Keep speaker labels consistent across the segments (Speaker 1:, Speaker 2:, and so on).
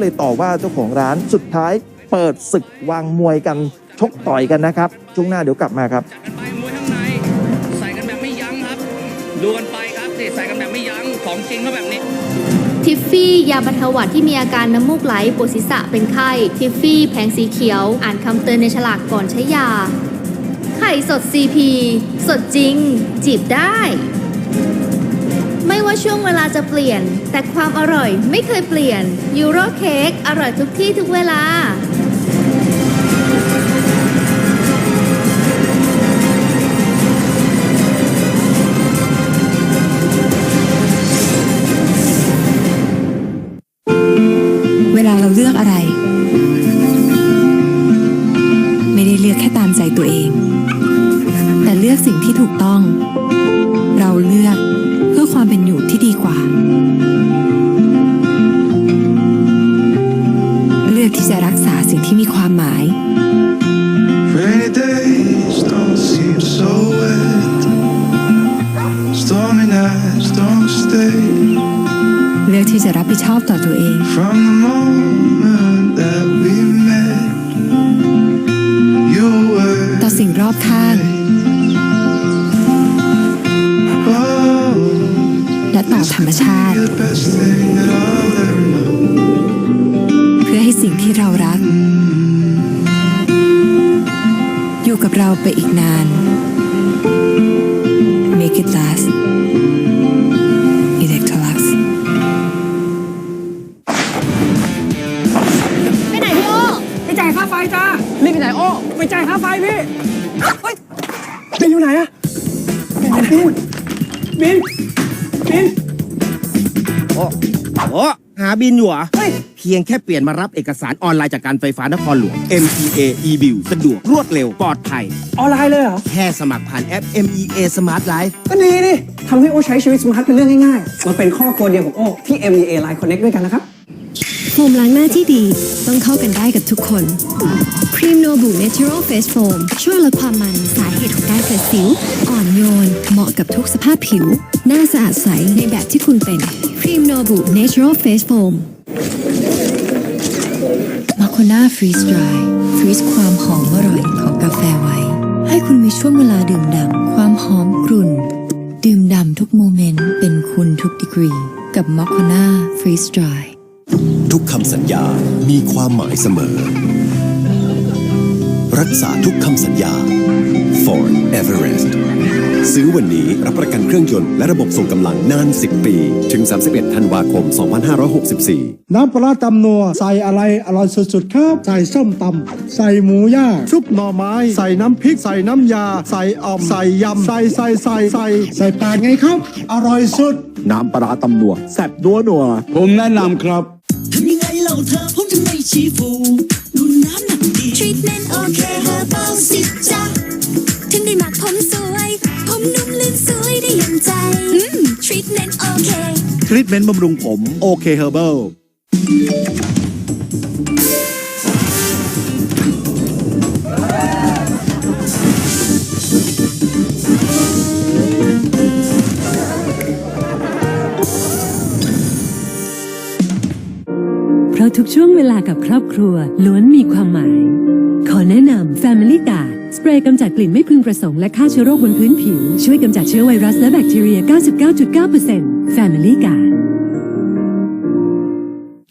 Speaker 1: เลยต่อว่าเจ้าของร้านสุดท้ายเปิดศึกวางมวยกันชกต่อยกันนะครับ ช่วงหน้าเดี๋ยวกลับมาครับ
Speaker 2: กันไปมวยข้างในใส่กันแบบไม่ยั้งครับ ดูกันไปครับนี่ใส่กันแบบไม่ยั้งของจริงก็แบบนี้
Speaker 3: ทิฟฟี่ ยาบรรเทาหวัดที่มีอาการน้ำมูกไหลปวดศีรษะเป็นไข้ทิฟฟี่แผงสีเขียว อ่านคำเตือนในฉลากก่อนใช้ยา ไข่สด CP สดจริง จีบได้ ไม่ว่าช่วงเวลาจะเปลี่ยน แต่ความอร่อยไม่เคยเปลี่ยนยูโรเค้กอร่อยทุกที่ทุกเวลา
Speaker 4: เวลาเราเลือกอะไร ไม่ได้เลือกแค่ตามใจตัวเอง แต่เลือกสิ่งที่ถูกต้อง รับผิดชอบต่อตัวเอง
Speaker 5: From the moment that we met, you were.
Speaker 4: ต่อสิ่งรอบข้าง
Speaker 5: Oh,
Speaker 4: และต่อธรรมชาติ
Speaker 5: the best thing that I'll ever know.
Speaker 4: เพื่อให้สิ่งที่เรารัก อยู่กับเราไปอีกนาน
Speaker 3: พี่
Speaker 6: เฮ้ยบินอยู่ไหนอะบินบินบิน
Speaker 7: โอ้โอ้หาบินอยู่เหรอ
Speaker 6: เฮ้ย
Speaker 7: เพียงแค่เปลี่ยนมารับเอกสารออนไลน์จากการไฟฟ้านครหลวง MEA e-bill สะดวกรวดเร็วปลอดภัย
Speaker 6: ออนไลน์เลยเหรอ
Speaker 7: แค่สมัครผ่านแอป MEA Smart Life
Speaker 6: ก็ดีดิทำให้โอ้ใช้ชีวิตสมาร์ทเป็นเรื่องง่ายๆ มันเป็นข้อควรเดียวของโอ้ที่ MEA Line Connect ด้วยกันนะครับ
Speaker 4: โฟมล้างหน้าที่ดีต้องเข้ากันได้กับทุกคน รีมโนบุเนเชอรัลเฟสโฟมช่วยลดความมันสาเหตุของการเกิดสิว อ่อนโยน เหมาะกับทุกสภาพผิว หน้าสะอาดใสในแบบที่คุณเป็นครีมโนบุเนเชอรัลเฟสโฟมมาโคนาฟรีส r ร y ฟรีซความหอมอร่อยของกาแฟไว้ ให้คุณมีช่วงเวลาดื่มด่ำความหอมกรุ่น ดื่มด่ำทุกโมเมนต์ เป็นคุณทุกดีกรี กับม o ค a นาฟรีส r ร y
Speaker 8: ทุกคำสัญญามีความหมายเสมอ รักษาทุกคำสัญญา Ford Everest ซื้อวันนี้รับประกันเครื่องยนต์และระบบส่งกำลังนาน 10 ปี ถึง 31 ธันวาคม 2564
Speaker 9: น้ำปลาร้าตำนัว ใส่อะไรอร่อยสุดๆครับ ใส่ส้มตำใส่หมูย่างซุปหน่อไม้ ใส่น้ำพริก ใส่น้ำยา ใส่อ่อม ใส่ยำ ใส่ใส่ใส่ใส่ใส่ปากไงครับ อร่อยสุด น้ำปลาร้าตำนัวแซ่บนัวนัวผมแนะนำครับ
Speaker 10: ทำยังไงเล่าเธอผมถึงไม่ชี้ฟูดูน้ำหนักดี ทรีทเมนต์โอเคเฮอร์เบลสิจ้าถึงได้หมักผมสวย ผมนุ่มลื่นสวยได้อย่างใจอืมทรีทเมนต์โอเค
Speaker 9: ทรีทเมนต์บำรุงผมโอเคเฮอร์เบิล
Speaker 11: เพราะทุกช่วงเวลากับครอบครัวล้วนมีความหมาย ขอแนะนำ Family Guard สเปรย์กำจัดกลิ่นไม่พึงประสงค์และฆ่าเชื้อโรคบนพื้นผิว ช่วยกำจัดเชื้อไวรัสและแบคทีเรีย 99.9% Family Guard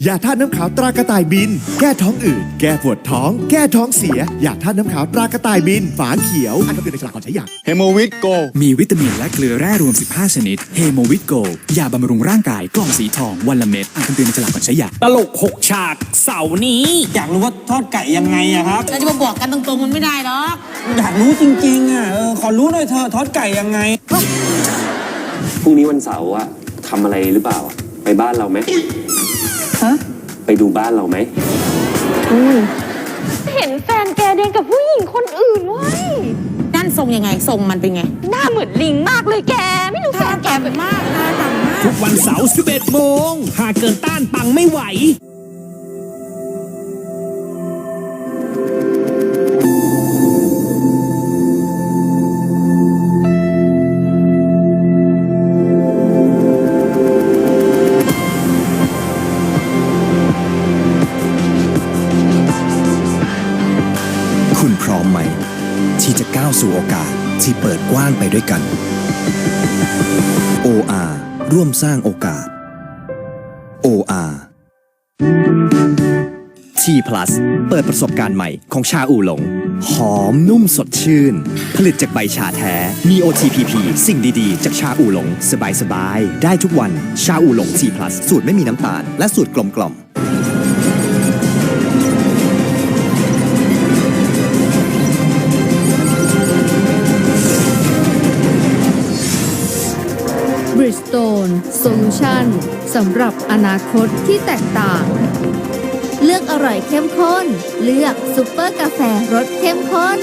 Speaker 8: ยาธาตุน้ำขาวตรากระต่ายบิน แก้ท้องอืด แก้ปวดท้อง แก้ท้องเสีย ยาธาตุน้ำขาวตรากระต่ายบิน ฝาเขียว อันก็คือในฉลากก่อนใช้ยา
Speaker 9: เฮโมวิตโก
Speaker 12: มีวิตามินและเกลือแร่รวม 15 ชนิด เฮโมวิตโก ยาบำรุงร่างกาย กล่องสีทอง วันละเม็ด อ่านคำเตือนในฉลากก่อนใช้ยา
Speaker 6: ตลกหกฉาก เสาร์นี้ อยากรู้ว่าทอดไก่ยังไงอะครับ
Speaker 10: เราจะมาบอกกันตรงๆมันไม่ได้หรอก
Speaker 6: อยากรู้จริงๆอะเออขอรู้หน่อยเธอะทอดไก่ยังไง
Speaker 13: พรุ่งนี้วันเสาร์อะทำอะไรหรือเปล่าไปบ้านเราไหม
Speaker 6: ฮะ
Speaker 13: ไปดูบ้านเราไหม
Speaker 3: เห็นแฟนแกเดินกับผู้หญิงคนอื่นเว้ย
Speaker 10: นั่นทรงยังไงทรงมันเป็นไง
Speaker 3: หน้าเหมือนลิงมากเลยแก ไม่รู้แฟนแกเป็นมาก
Speaker 10: หน้าต่างมาก
Speaker 6: ทุกวันเสาร์11โมงหากเกินต้านปังไม่ไหว ที่จะก้าว
Speaker 14: สู่โอกาสที่เปิดกว้างไปด้วยกัน OR ร่วมสร้างโอกาส OR T Plus เปิดประสบการณ์ใหม่ของชาอูหลง หอมนุ่มสดชื่น ผลิตจากใบชาแท้ มี OTPP สิ่งดีๆ จากชาอูหลง สบายๆ ได้ทุกวัน ชาอูหลง T Plus สูตรไม่มีน้ำตาล และสูตรกลมกล่อม
Speaker 3: Bridgestone Solution สำหรับอนาคตที่แตกต่าง เลือกอร่อยเข้มข้น เลือกซุปเปอร์กาแฟรสเข้มข้น